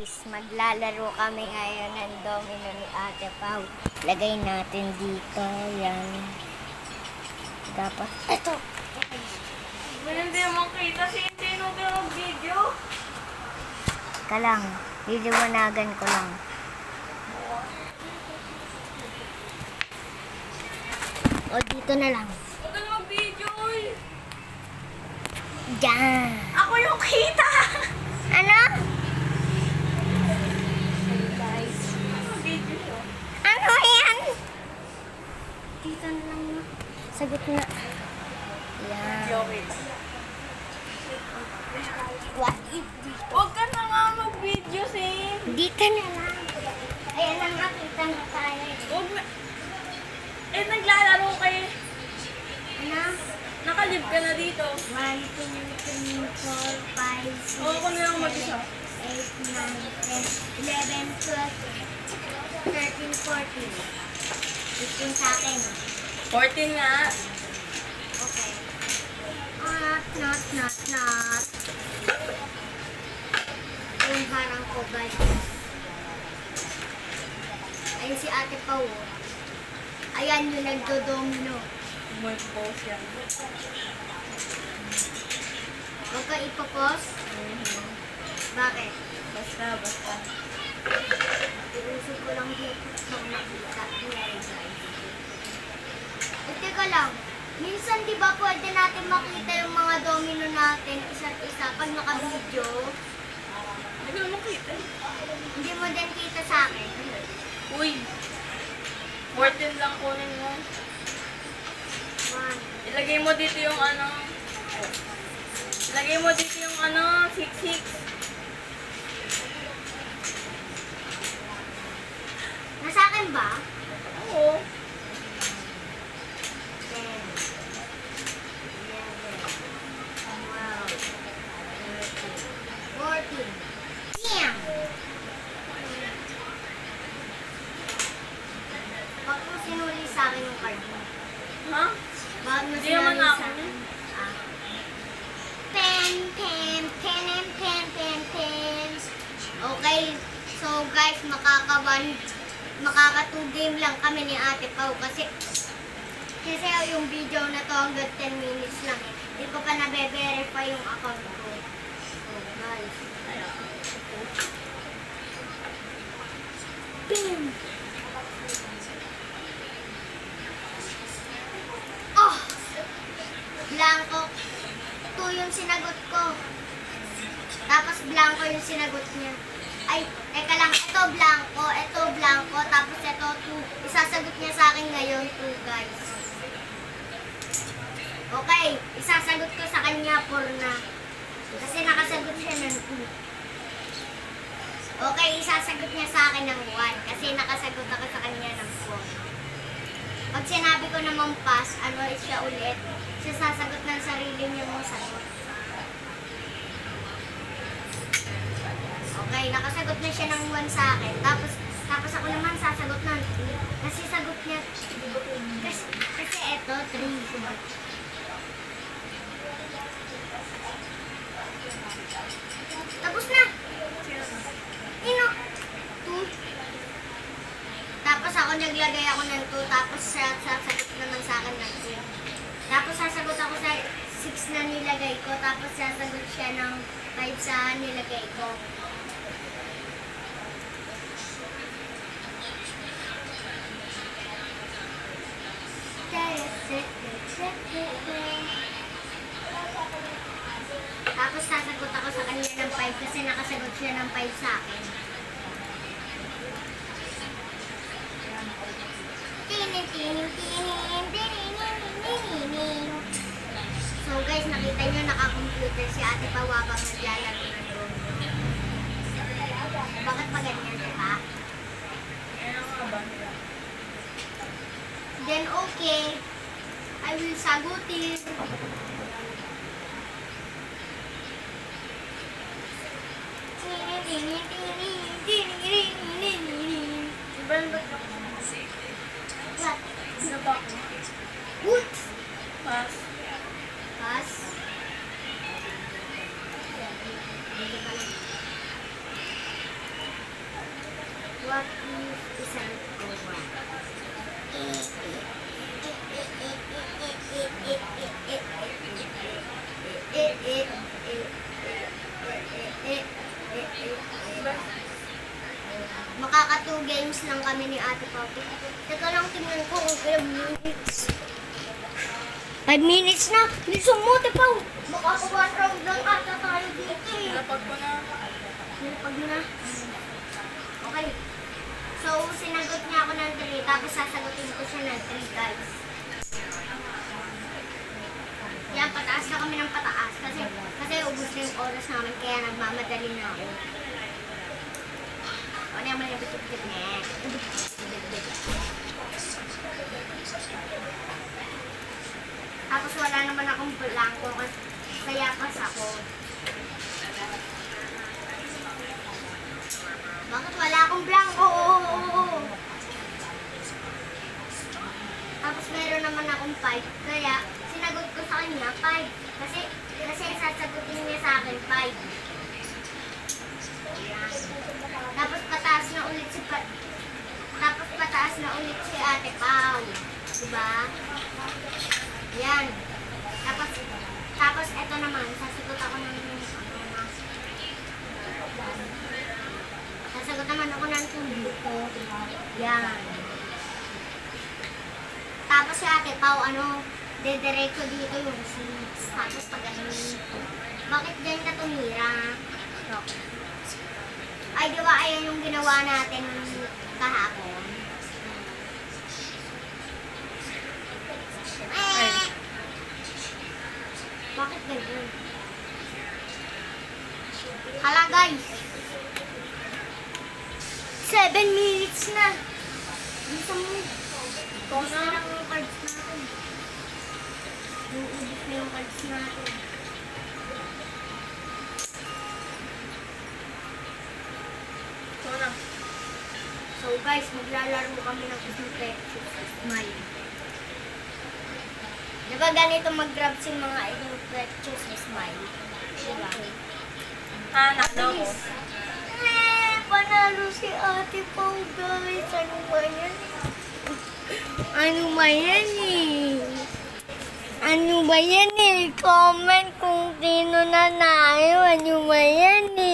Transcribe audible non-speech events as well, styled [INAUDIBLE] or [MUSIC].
Is maglalaro kami ngayon ng domino ni Ate Pau. Lagay natin dito. Yan. Dapat. Ito. Hindi makita si Tino ng video. Ka lang. Liliwanagan ko lang. O, dito na lang. Huwag ka na mag-video. oy. Diyan. Ako yung kita. [LAUGHS] Ano? Guys. Video siya. Ano yan? Dito na lang. no? Sagot na. Yan. Okay. What if dito? Huwag ka na nga mag-video, Sin. Dito na lang. Ayan na nga, kita na tayo. Huwag na. Eh, naglalaro kayo. Ano? Nakalib ka na dito. 1, 2, 3, 4, 5, 6, Oo, ako na lang mag-isa. 8, 9, 10, 11, 12, 13, 14. 15 sa akin. 14 nga. Okay. Oh, not, not, not, not. Yung guys. Ayun si Ate Pau. oh. Ayan yung nagdo-domino. May pause yan. Huwag ka ipapos. Bakit? Basta, basta. Iusog ko lang dito pag nakita. Eh, teka lang. Minsan, di ba pwede natin makita yung mga domino natin isa't isa pag naka-video? Hindi makita. eh. Hindi mo din kita sa akin. Uy. 14 lang kunin mo. Ilagay mo dito yung ano. Ilagay mo dito yung ano, 66. Nasa akin ba? Oo. 10, 11, 12, 13, 14. Damn! Bakit mo sinuli sa akin yung card mo? Ha? Bakit mo Hindi sinuli naman sa ako. akin? Ah. Pen, pen, pen, and pen, pen, pen. Okay, so guys, makakaban, makaka 2 game lang kami ni Ate Pau kasi kasi yung video na to hanggang 10 minutes lang eh. Hindi ko pa nabe-verify yung account ko. So guys, Bam! Oh! Blanco. Two yung sinagot ko. Tapos blanco yung sinagot niya. Ay, teka lang. Ito blanco, ito blanco, tapos ito two. Isasagot niya sa akin ngayon two, guys. Okay, isasagot ko sa kanya for na. Kasi nakasagot siya ng two. Okay, isasagot niya sa akin ng one. Kasi nakasagot ako sa kanya ng four. Pag sinabi ko naman pass, ano siya ulit, siya sasagot ng sarili niya mong sagot. Okay, nakasagot na siya ng 1 sa akin. Tapos, tapos ako naman sasagot ng 2. Kasi sagot niya, kasi, kasi eto, 3. Tapos na! Ino? 2. Tapos ako naglagay ako ng 2, tapos siya sasagot naman sa akin ng 2. Tapos sasagot ako sa 6 na nilagay ko, tapos sasagot siya ng 5 sa nilagay ko. Tapos sasagot ako sa kanya ng 5 kasi nakasagot siya ng 5 sa akin. So guys, nakita nyo naka-computer si Ate Pawabang naglalaro ng domino. Bakit pa ganyan, di ba? Ano nga ba? Then okay, I will sagutin. Tinin, tinin, tinin, tinin, tinin, tinin. Iban ba't ako? What? Ano ba ako? What? Pass. Pass. What if isang gawa? Makaka 2 games lang kami ni Ate Papi. Ko kung ilang minutes. 5 minutes na! Bilisan mo, Tepaw! Baka pa one round lang ata tayo dito eh. Napag ko na. Nilapag mo na. Okay. So, sinagot niya ako ng 3, tapos sasagutin ko siya ng 3, guys. Yan, pataas na kami ng pataas. Kasi, kasi ubus na yung oras namin, kaya nagmamadali na ako. O, naman yung bitip-bitip niya. Tapos wala naman akong blanco, kaya pas ako. Bakit wala akong blanco? Tapos meron naman akong 5. Kaya sinagot ko sa kanya 5. Kasi, kasi sasagutin niya sa akin 5. Tapos pataas na ulit si pa Tapos pataas na ulit si Ate Pau. Diba? Yan. Tapos, eto naman, sasagot ako ng ano Sasagot naman ako ng tubo ko. Yan. Tapos si Ate Pau, ano, dediretso dito yung seeds. Tapos pag ano. Bakit dyan ka tumira? Ay, di ba ayan yung ginawa natin kahapon? Eh! Bakit ganun? Hala guys! 7 minutes na! Bisa mo. Ubus na lang yung cards natin. Uubos na yung cards natin. So guys, maglalaro kami ng Infectious Smile. Di ba ganito mag-grab si mga Infectious Smile? Di ba? Ah, nalo ko. Eh, panalo si ate Pau guys. Ano ba yan? Ano ba yan eh? Ano ba yan eh? Comment kung sino nanalo. Ano ba yan eh?